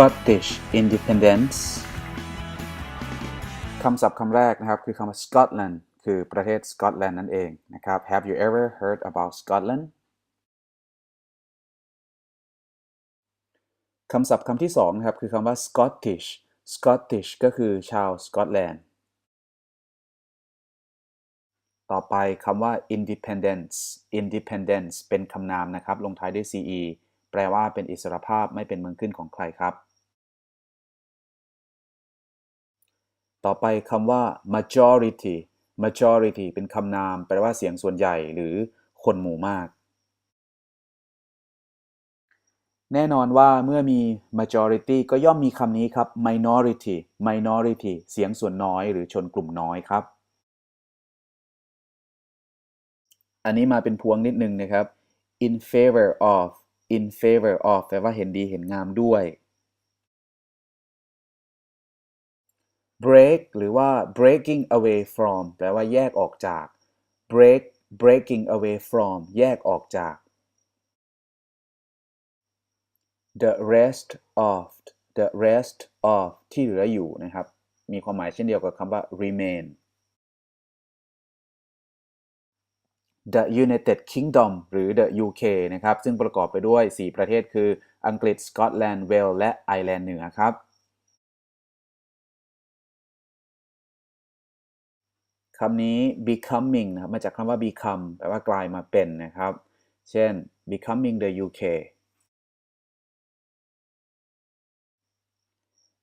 Scottish independence คำศัพท์คำแรกนะครับ คือคำว่า Scotland คือประเทศสกอตแลนด์นั่นเองนะครับ Have you ever heard about Scotland คำศัพท์คำที่สองนะครับ คือคำว่า Scottish Scottish ก็คือชาวสกอตแลนด์ ต่อไปคำว่า independence independence เป็นคำนามนะครับ ลงท้ายด้วย ce แปลว่าเป็นอิสรภาพไม่เป็นเมืองขึ้นของใครครับ ต่อไปคำว่า majority majority เป็นคำนาม แปลว่าเสียงส่วนใหญ่หรือคนหมู่มาก แน่นอนว่าเมื่อมี majority ก็ย่อมมีคำนี้ครับ minority minority เสียงส่วนน้อยหรือชนกลุ่มน้อยครับ อันนี้มาเป็นพวงนิดนึงนะครับ in favor of in favor of แปลว่าเห็นดีเห็นงามด้วย break หรือว่า breaking away from แปลว่าแยกออกจาก break breaking away from แยกออกจาก the rest of the rest of ที่เหลืออยู่นะครับ มีความหมายเช่นเดียวกับคำว่า remain the United Kingdom หรือ the UK นะครับ ซึ่งประกอบไปด้วย 4 ประเทศคืออังกฤษสกอตแลนด์เวลและไอร์แลนด์เหนือครับ คำนี้ becoming นะครับมาจากคำว่า become แปลว่ากลายมาเป็นนะครับ เช่น becoming the UK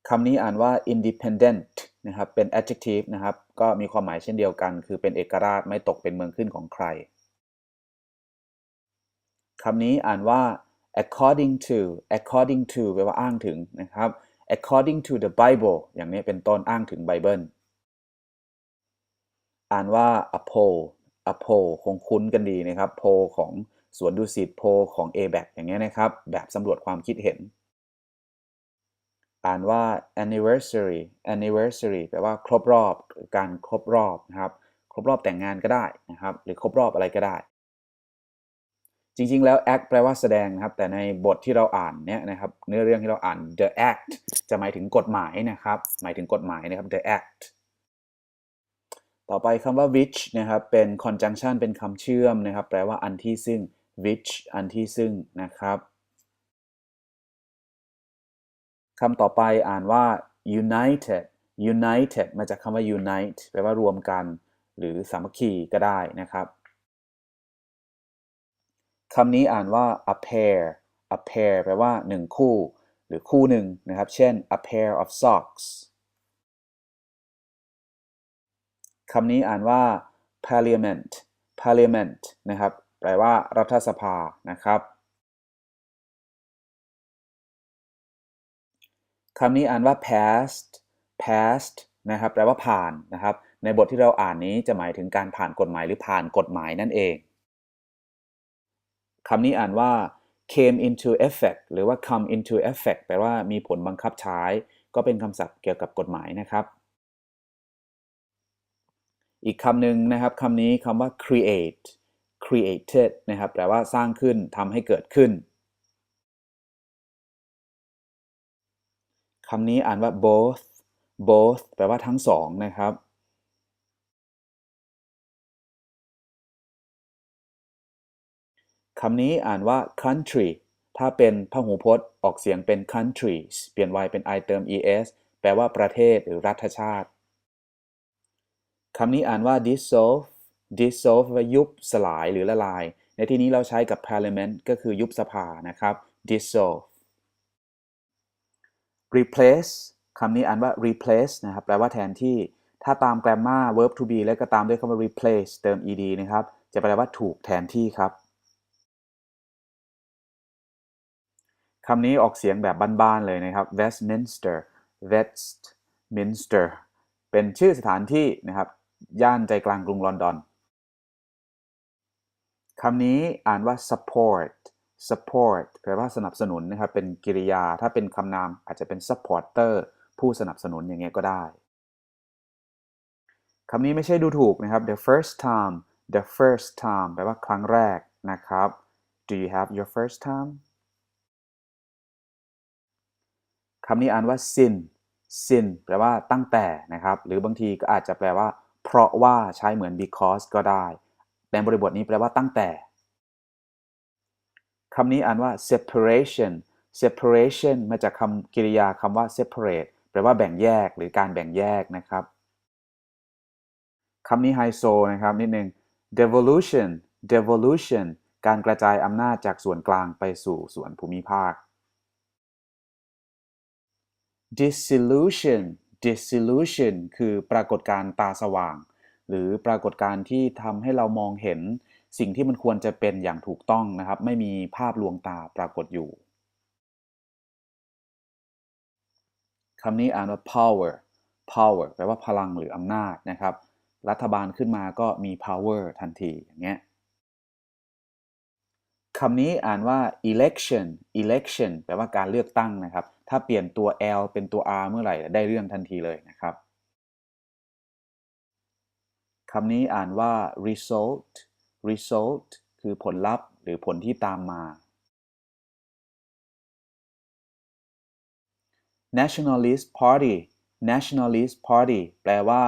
คำนี้อ่านว่า independent นะครับ เป็น adjective นะครับ ก็มีความหมายเช่นเดียวกัน คือเป็นเอกราชไม่ตกเป็นเมืองขึ้นของใคร คำนี้อ่านว่า according to according to แปลว่าอ้างถึงนะครับ according to the Bible อย่างนี้เป็นต้นอ้างถึงไบเบิล อ่านว่า a poll a poll คงคุ้นกันดีนะครับโพของสวนดุสิตโพของ a b a c อย่างเงี้ยนะครับ แบบสำรวจความคิดเห็น อ่านว่า anniversary anniversary แปลว่าครบรอบการครบรอบนะครับ ครบรอบแต่งงานก็ได้นะครับ หรือครบรอบอะไรก็ได้ จริงๆ แล้ว act แปลว่าแสดงนะครับ แต่ในบทที่เราอ่านเนี่ยนะครับ เนื้อเรื่องที่เราอ่าน the act จะหมายถึงกฎหมายนะครับ หมายถึงกฎหมายนะครับ the act ต่อไปคำว่า which นะครับเป็น conjunction เป็นคำเชื่อมนะครับ แปลว่าอันที่ซึ่ง which อันที่ซึ่งนะครับคำต่อไปอ่านว่า united united มาจากคำว่า unite แปลว่ารวมกัน หรือสามัคคีก็ได้นะครับคำนี้อ่านว่า a pair a pair แปลว่าหนึ่งคู่ หรือคู่หนึ่งนะครับ เช่น a pair of socks คำนี้อ่านว่า parliament parliament นะครับ แปลว่ารัฐสภานะครับคำนี้อ่านว่า past past นะครับ แปลว่าผ่านนะครับ ในบทที่เราอ่านนี้จะหมายถึงการผ่านกฎหมายหรือผ่านกฎหมายนั่นเองคำนี้อ่านว่า came into effect หรือว่า come into effect แปลว่ามีผลบังคับใช้ ก็เป็นคำศัพท์เกี่ยวกับกฎหมายนะครับ อีกคำหนึ่งนะครับคำนี้คำว่า create created นะครับแปลว่าสร้างขึ้นทำให้เกิดขึ้นคำนี้อ่านว่า both both แปลว่าทั้งสองนะครับคำนี้อ่านว่า country ถ้าเป็นพหูพจน์ออกเสียงเป็น countries เปลี่ยน y เป็น i เติม es แปลว่าประเทศหรือรัฐชาติ คำนี้อ่านว่า dissolve dissolve ว่ายุบสลายหรือละลาย ในที่นี้เราใช้กับ parliament ก็คือยุบสภานะครับ dissolve replace คำนี้อ่านว่า replace นะครับ แปลว่าแทนที่ ถ้าตาม grammar verb to be แล้วก็ตามด้วยคำว่า replace เติม ed นะครับ จะแปลว่าถูกแทนที่ครับ คำนี้ออกเสียงแบบบ้านๆเลยนะครับ Westminster Westminster เป็นชื่อสถานที่นะครับ ย่านใจกลางกรุงลอนดอนคำนี้อ่านว่า support support แปลว่าสนับสนุนนะครับ เป็นกริยา ถ้าเป็นคำนามอาจจะเป็น supporter ผู้สนับสนุนอย่างเงี้ยก็ได้คำนี้ไม่ใช่ดูถูกนะครับ the first time the first time แปลว่าครั้งแรกนะครับ do you have your first time คำนี้อ่านว่า sin sin แปลว่าตั้งแต่นะครับ หรือบางทีก็อาจจะแปลว่า เพราะว่าใช้เหมือน because ก็ได้ในบริบทนี้แปลว่าตั้งแต่คำนี้อ่านว่า separation separation มาจากคำกริยาคำว่า separate แปลว่าแบ่งแยกหรือการแบ่งแยกนะครับคำนี้ไฮโซนะครับนิดนึง devolution devolution การกระจายอำนาจจากส่วนกลางไปสู่ส่วนภูมิภาค disillusion disillusion คือปรากฏการณ์ตาสว่าง หรือปรากฏการณ์ที่ทำให้เรามองเห็นสิ่งที่มันควรจะเป็นอย่างถูกต้องนะครับ ไม่มีภาพลวงตาปรากฏอยู่คำนี้อ่านว่า power power แปลว่าพลังหรืออำนาจนะครับ รัฐบาลขึ้นมาก็มี power ทันทีอย่างเงี้ยคำนี้อ่านว่า election election แปลว่าการเลือกตั้งนะครับ ถ้าเปลี่ยนตัว L เป็นตัว R เมื่อไหร่ได้เรื่องทันทีเลยนะครับคำนี้อ่านว่า result result คือผลลัพธ์หรือผลที่ตามมา nationalist party nationalist party แปลว่า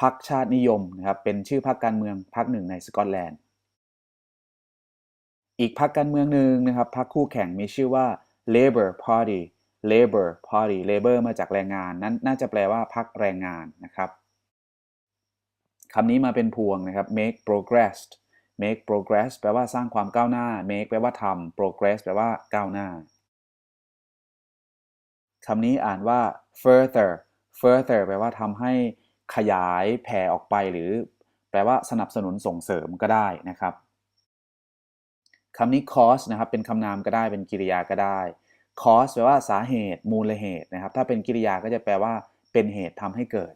พรรคชาตินิยมนะครับเป็นชื่อพรรคการเมืองพรรคหนึ่งในสกอตแลนด์ อีกพรรคการเมืองหนึ่งนะครับพรรคคู่แข่งมีชื่อว่า Labour Party Labor Party Labor มาจากแรงงานนั้นน่าจะแปลว่าพรรคแรงงานนะครับคำนี้มาเป็นพวงนะครับ make progress make progress แปลว่าสร้างความก้าวหน้า make แปลว่าทำ progress แปลว่าก้าวหน้าคำนี้อ่านว่า further further แปลว่าทำให้ขยายแผ่ออกไปหรือ แปลว่าสนับสนุนส่งเสริมก็ได้นะครับคำนี้ cause นะครับ เป็นคำนามก็ได้เป็นกริยาก็ได้ cause แปลว่าสาเหตุมูลเหตุนะครับ ถ้าเป็นกริยาก็จะแปลว่า เป็นเหตุทำให้เกิด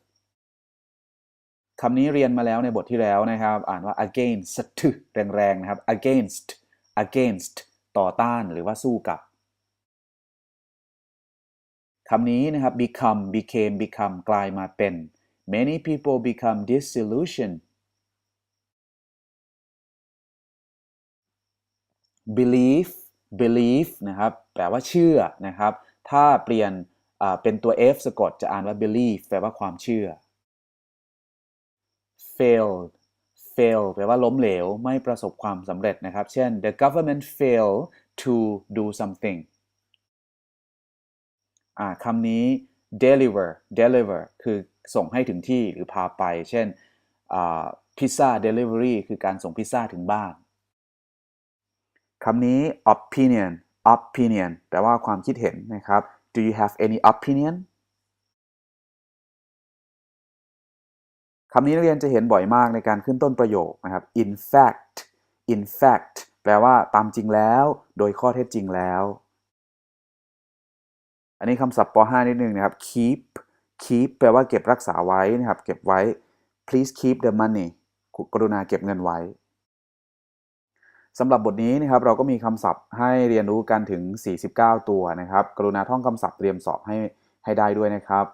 คำนี้เรียนมาแล้วในบทที่แล้วนะครับ อ่านว่า against แรงๆนะครับ against against ต่อต้านหรือว่าสู้กับคำนี้นะครับ become became become กลายมาเป็น many people become disillusioned belief belief นะครับแปลว่าเชื่อนะครับ ถ้าเปลี่ยนเป็นตัว f สะกดจะอ่านว่า belief แปลว่าความเชื่อ failed fail แปลว่าล้มเหลวไม่ประสบความสำเร็จนะครับ เช่น the government failed to do something คำนี้ deliver deliver คือส่งให้ถึงที่หรือพาไป เช่นพิซซ่า delivery คือการส่งพิซซ่าถึงบ้าน คำนี้ opinion opinion แปลว่าความคิดเห็นนะครับ do you have any opinion คำนี้นักเรียนจะเห็นบ่อยมากในการขึ้นต้นประโยคนะครับ in fact in fact แปลว่าตามจริงแล้ว โดยข้อเท็จจริงแล้ว อันนี้คำศัพท์ป .5 นิดนึงนะครับ keep keep แปลว่าเก็บรักษาไว้นะครับ เก็บไว้ please keep the money กรุณาเก็บเงินไว้ สำหรับบทนี้นะครับเราก็มีคำศัพท์ให้เรียนรู้กันถึง 49 ตัวนะครับ กรุณาท่องคำศัพท์เตรียมสอบให้ให้ได้ด้วยนะครับ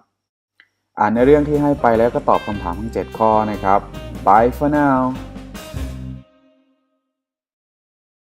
อ่านในเรื่องที่ให้ไปแล้วก็ตอบคำถามทั้ง 7 ข้อนะครับ Bye for now